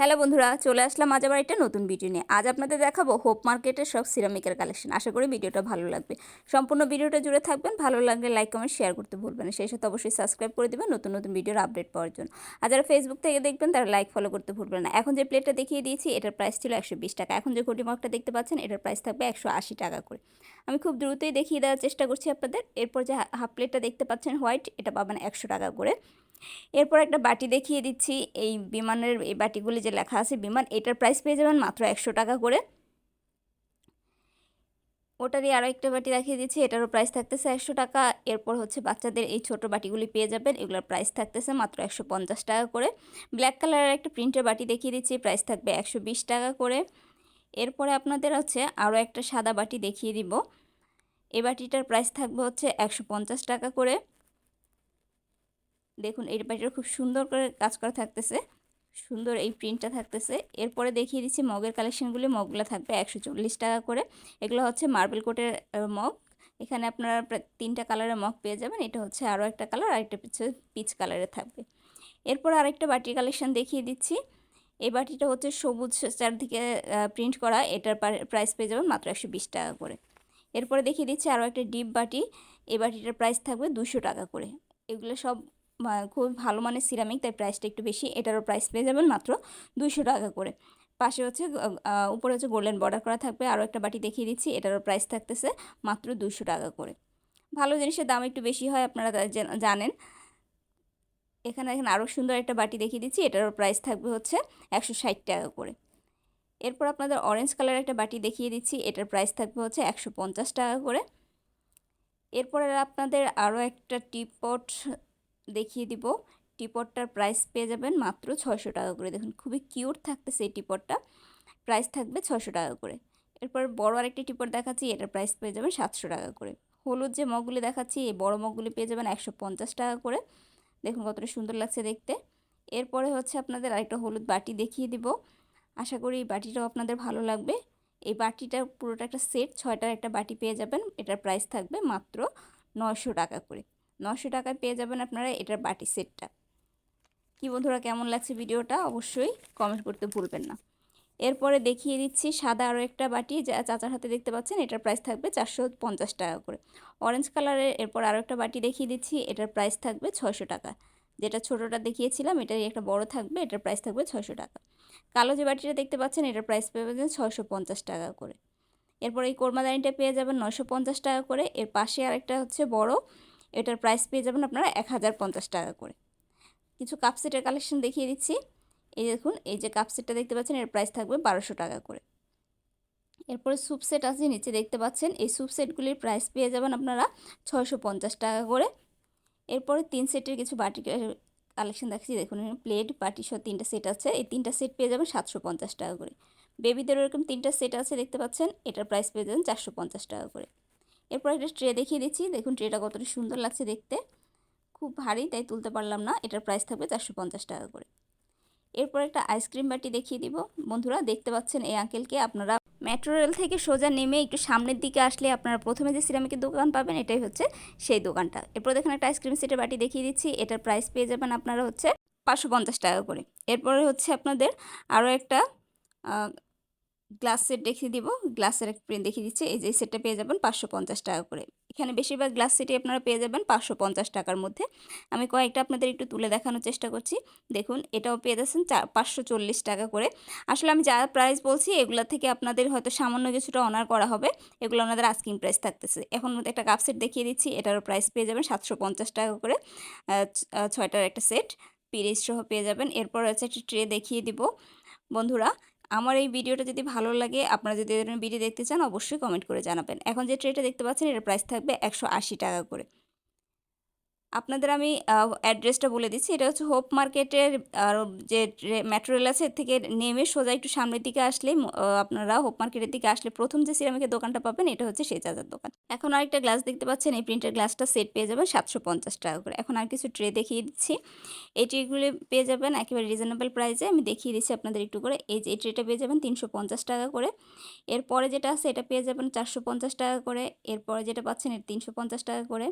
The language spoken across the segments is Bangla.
হ্যালো বন্ধুরা, চলে আসলাম আজ আবার একটা নতুন ভিডিও নিয়ে। আজ আপনাদের দেখাবো হোপ মার্কেটের সব সিরামিকের কালেকশন আশা করি ভিডিওটা ভালো লাগবে। সম্পূর্ণ ভিডিওটা জুড়ে থাকবেন, ভালো লাগলে লাইক কমেন্ট শেয়ার করতে ভুলবেন সেই সাথে অবশ্যই সাবস্ক্রাইব করে দেবেন নতুন নতুন ভিডিওর আপডেট পাওয়ার জন্য। আর যারা ফেসবুক থেকে দেখবেন, তারা লাইক ফলো করতে ভুলবেন না। এখন যে প্লেটটা দেখিয়ে দিয়েছি, এটার প্রাইস ছিল একশো বিশ টাকা। এখন যে কোটি মার্কটা দেখতে পাচ্ছেন, এটার প্রাইস থাকবে একশো আশি টাকা করে। আমি খুব দ্রুতই দেখিয়ে দেওয়ার চেষ্টা করছি আপনাদের। এরপর যে হাফ প্লেটটা দেখতে পাচ্ছেন হোয়াইট এটা পাবেন একশো টাকা করে। এরপর একটা বাটি দেখিয়ে দিচ্ছি। এই বিমানের, এই বাটিগুলি যে লেখা আছে বিমান, এটার প্রাইস পেয়ে যাবেন মাত্র একশো টাকা করে। ওটারই আরও একটা বাটি দেখিয়ে দিচ্ছি, এটারও প্রাইস থাকতেছে একশো টাকা। এরপর হচ্ছে বাচ্চাদের এই ছোট বাটিগুলি পেয়ে যাবেন, এগুলোর প্রাইস থাকতেছে মাত্র একশো পঞ্চাশ টাকা করে। ব্ল্যাক কালারের একটা প্রিন্টের বাটি দেখিয়ে দিচ্ছি প্রাইস থাকবে একশো বিশ টাকা করে। এরপরে আপনাদের হচ্ছে আরও একটা সাদা বাটি দেখিয়ে দিব। এই বাটিটার প্রাইস থাকবে হচ্ছে একশো পঞ্চাশ টাকা করে। দেখুন, এই বাটিটা খুব সুন্দর করে কাজ করা থাকতেছে। সুন্দর এই প্রিন্টটা থাকতেছে। এরপরে দেখিয়ে দিচ্ছি মগের কালেকশনগুলি মগগুলো থাকবে একশো চল্লিশ টাকা করে। এগুলো হচ্ছে মার্বেল কোটের মগ। এখানে আপনারা প্রায় তিনটা কালারের মগ পেয়ে যাবেন। এটা হচ্ছে আরও একটা কালার আরেকটা পিছে পিচ কালারের থাকবে। এরপর আরেকটা বাটির কালেকশন দেখিয়ে দিচ্ছি। এই বাটিটা হচ্ছে সবুজ চারদিকে প্রিন্ট করা। এটার প্রাইস পেয়ে যাবেন মাত্র একশো বিশ টাকা করে। এরপরে দেখিয়ে দিচ্ছি আরও একটা ডিপ বাটি। এই বাটিটার প্রাইস থাকবে দুশো টাকা করে। এগুলো সব খুব ভালো মানের সিরামিক তাই প্রাইসটা একটু বেশি, এটারও প্রাইস পেয়ে যাবেন মাত্র দুশো টাকা করে। পাশে হচ্ছে উপরে হচ্ছে গোল্ডেন বর্ডার করা থাকবে, আরও একটা বাটি দেখিয়ে দিচ্ছি, এটারও প্রাইস থাকতেছে মাত্র দুশো টাকা করে। ভালো জিনিসের দাম একটু বেশি হয়, আপনারা জানেন। এখানে এখানে আরও সুন্দর একটা বাটি দেখিয়ে দিচ্ছি, এটারও প্রাইস থাকবে হচ্ছে একশো ষাট টাকা করে। এরপর আপনাদের অরেঞ্জ কালার একটা বাটি দেখিয়ে দিচ্ছি, এটার প্রাইস থাকবে হচ্ছে একশো পঞ্চাশ টাকা করে। এরপরে আপনাদের আরও একটা টিপট দেখিয়ে দিব। টিপটটার প্রাইস পেয়ে যাবেন মাত্র ছয়শো টাকা করে। দেখুন, খুবই কিউট থাকতেছে এই টিপটটা। প্রাইস থাকবে ছশো টাকা করে। এরপর বড় আরেকটি টিপট দেখাচ্ছি, এটার প্রাইস পেয়ে যাবেন সাতশো টাকা করে। হলুদ যে মগগুলি দেখাচ্ছি, এই বড় মগগুলি পেয়ে যাবেন একশো পঞ্চাশ টাকা করে। দেখুন, কতটা সুন্দর লাগছে দেখতে। এরপরে হচ্ছে আপনাদের আরেকটা হলুদ বাটি দেখিয়ে দিব। আশা করি এই বাটিটাও আপনাদের ভালো লাগবে। এই বাটিটা পুরোটা একটা সেট ছয়টার একটা বাটি পেয়ে যাবেন। এটার প্রাইস থাকবে মাত্র নয়শো টাকা করে। নশো টাকায় পেয়ে যাবেন আপনারা এটার বাটি সেটটা। কি বন্ধুরা, কেমন লাগছে ভিডিওটা? অবশ্যই কমেন্ট করতে ভুলবেন না। এরপরে দেখিয়ে দিচ্ছি সাদা আরও একটা বাটি, যা চাচার হাতে দেখতে পাচ্ছেন, এটার প্রাইস থাকবে চারশো পঞ্চাশ টাকা করে। অরেঞ্জ কালারের এরপর আরও একটা বাটি দেখিয়ে দিচ্ছি, এটার প্রাইস থাকবে ছয়শো টাকা। যেটা ছোটোটা দেখিয়েছিলাম, এটারই একটা বড় থাকবে, এটার প্রাইস থাকবে ছয়শো টাকা। কালো যে বাটিটা দেখতে পাচ্ছেন, এটার প্রাইস পেয়ে যাবেন ছয়শো পঞ্চাশ টাকা করে। এরপর এই কোরমাদানিটা পেয়ে যাবেন নশো পঞ্চাশ টাকা করে। এর পাশে আরেকটা হচ্ছে বড় এটার প্রাইস পেয়ে যাবেন আপনারা এক হাজার পঞ্চাশ টাকা করে। কিছু কাপ সেটের কালেকশন দেখিয়ে দিচ্ছি। এই দেখুন, এই যে কাপ সেটটা দেখতে পাচ্ছেন, এর প্রাইস থাকবে বারোশো টাকা করে। এরপরে স্যুপ সেট আছে, নিচে দেখতে পাচ্ছেন, এই স্যুপ সেটগুলির প্রাইস পেয়ে যাবেন আপনারা ছয়শো পঞ্চাশ টাকা করে। এরপরে তিন সেটের কিছু বাটি কালেকশন দেখছি দেখুন প্লেট বাটি সহ তিনটা সেট আছে। এই তিনটা সেট পেয়ে যাবেন সাতশো পঞ্চাশ টাকা করে। বেবিদের ওরকম তিনটা সেট আছে, দেখতে পাচ্ছেন, এটার প্রাইস পেয়ে যাবেন চারশো পঞ্চাশ টাকা করে। এরপর একটা ট্রে দেখিয়ে দিচ্ছি। দেখুন ট্রেটা কতটা সুন্দর লাগছে দেখতে। খুব ভারী, তাই তুলতে পারলাম না। এটার প্রাইস থাকবে চারশো পঞ্চাশ টাকা করে। এরপর একটা আইসক্রিম বাটি দেখিয়ে দিব। বন্ধুরা, দেখতে পাচ্ছেন এই আঙ্কেলকে আপনারা মেট্রো রেল থেকে সোজা নেমে একটু সামনের দিকে আসলে আপনারা প্রথমে যে সিরামিকের দোকান পাবেন, এটাই হচ্ছে সেই দোকানটা। এরপর দেখেন একটা আইসক্রিম সেটের বাটি দেখিয়ে দিচ্ছি। এটার প্রাইস পেয়ে যাবেন আপনারা হচ্ছে পাঁচশো পঞ্চাশ টাকা করে। এরপরে হচ্ছে আপনাদের আরও একটা গ্লাস সেট দেখিয়ে দিব। গ্লাসের এক প্রিন্ট দেখিয়ে দিচ্ছে। এই যে সেটটা পেয়ে যাবেন পাঁচশো পঞ্চাশ টাকা করে। এখানে বেশিরভাগ গ্লাস সেটই আপনারা পেয়ে যাবেন পাঁচশো পঞ্চাশ টাকার মধ্যে। আমি কয়েকটা আপনাদের একটু তুলে দেখানোর চেষ্টা করছি। দেখুন, এটাও পেয়ে যাচ্ছেন চা, পাঁচশো চল্লিশ টাকা করে। আসলে আমি যা প্রাইস বলছি, এগুলো থেকে আপনাদের হয়তো সামান্য কিছুটা অনার করা হবে। এগুলো আপনাদের আস্কিং প্রাইস থাকতেছে। এখন একটা কাপ সেট দেখিয়ে দিচ্ছি। এটারও প্রাইস পেয়ে যাবেন সাতশো পঞ্চাশ টাকা করে। ছয়টার একটা সেট পিরিজ সহ পেয়ে যাবেন। এরপর হচ্ছে একটা ট্রে দেখিয়ে দিব। বন্ধুরা আমার এই ভিডিওটা যদি ভালো লাগে, আপনারা যদি এরকম ভিডিও দেখতে চান, অবশ্যই কমেন্ট করে জানাবেন। এখন যে ট্রেটা দেখতে পাচ্ছেন এটার প্রাইস থাকবে একশো আশি টাকা করে। আপনাদের আমি অ্যাড্রেসটা বলে দিচ্ছি। এটা হচ্ছে হোপ মার্কেটের যে মেট্রো রেল আছে, এর থেকে নেমে সোজা একটু সামনের দিকে আসলে আপনারা হোপ মার্কেটের দিকে আসলে প্রথম যে সিরামিকের দোকানটা পাবেন, এটা হচ্ছে চাচার দোকান। এখন আরেকটা গ্লাস দেখতে পাচ্ছেন, এই প্রিন্টের গ্লাসটা সেট পেয়ে যাবেন সাতশো পঞ্চাশ টাকা করে। এখন আর কিছু ট্রে দেখিয়ে দিচ্ছি। এই ট্রেগুলি পেয়ে যাবেন একেবারে রিজনেবল প্রাইসে আমি দেখিয়ে দিচ্ছি আপনাদের একটু করে। এই যে ট্রেটা পেয়ে যাবেন তিনশো পঞ্চাশ টাকা করে। এরপরে যেটা আছে, এটা পেয়ে যাবেন চারশো পঞ্চাশ টাকা করে। এরপরে যেটা পাচ্ছেন, এটা তিনশো পঞ্চাশ টাকা করে।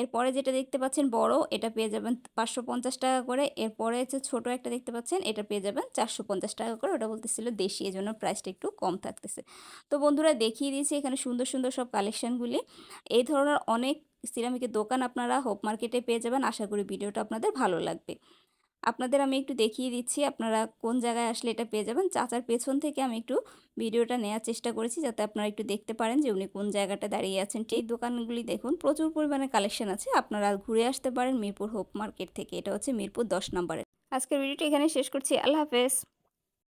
এরপরে যেটা দেখতে পাচ্ছেন বড়, এটা পেয়ে যাবেন পাঁচশো পঞ্চাশ টাকা করে। এরপরে হচ্ছে ছোটো একটা দেখতে পাচ্ছেন, এটা পেয়ে যাবেন চারশো পঞ্চাশ টাকা করে। ওটা বলতেছিল দেশি এই জন্য প্রাইসটা একটু কম থাকতেছে। তো বন্ধুরা দেখিয়ে দিয়েছি এখানে সুন্দর সুন্দর সব কালেকশানগুলি এই ধরনের অনেক সিরামিকের দোকান আপনারা হোপ মার্কেটে পেয়ে যাবেন। আশা করি ভিডিওটা আপনাদের ভালো লাগবে। আপনাদের আমি একটু দেখিয়ে দিচ্ছি আপনারা কোন জায়গায় আসলে এটা পেয়ে যাবেন। চাচার পেছন থেকে আমি একটু ভিডিওটা নেওয়ার চেষ্টা করেছি যাতে আপনারা একটু দেখতে পারেন যে উনি কোন জায়গাটা দাঁড়িয়ে আছেন। এই দোকানগুলি দেখুন, প্রচুর পরিমাণে কালেকশন আছে। আপনারা ঘুরে আসতে পারেন মিরপুর হোপ মার্কেট থেকে। এটা হচ্ছে মিরপুর দশ নম্বরের আজকের ভিডিওটি এখানে শেষ করছি। আল্লাহ হাফেজ।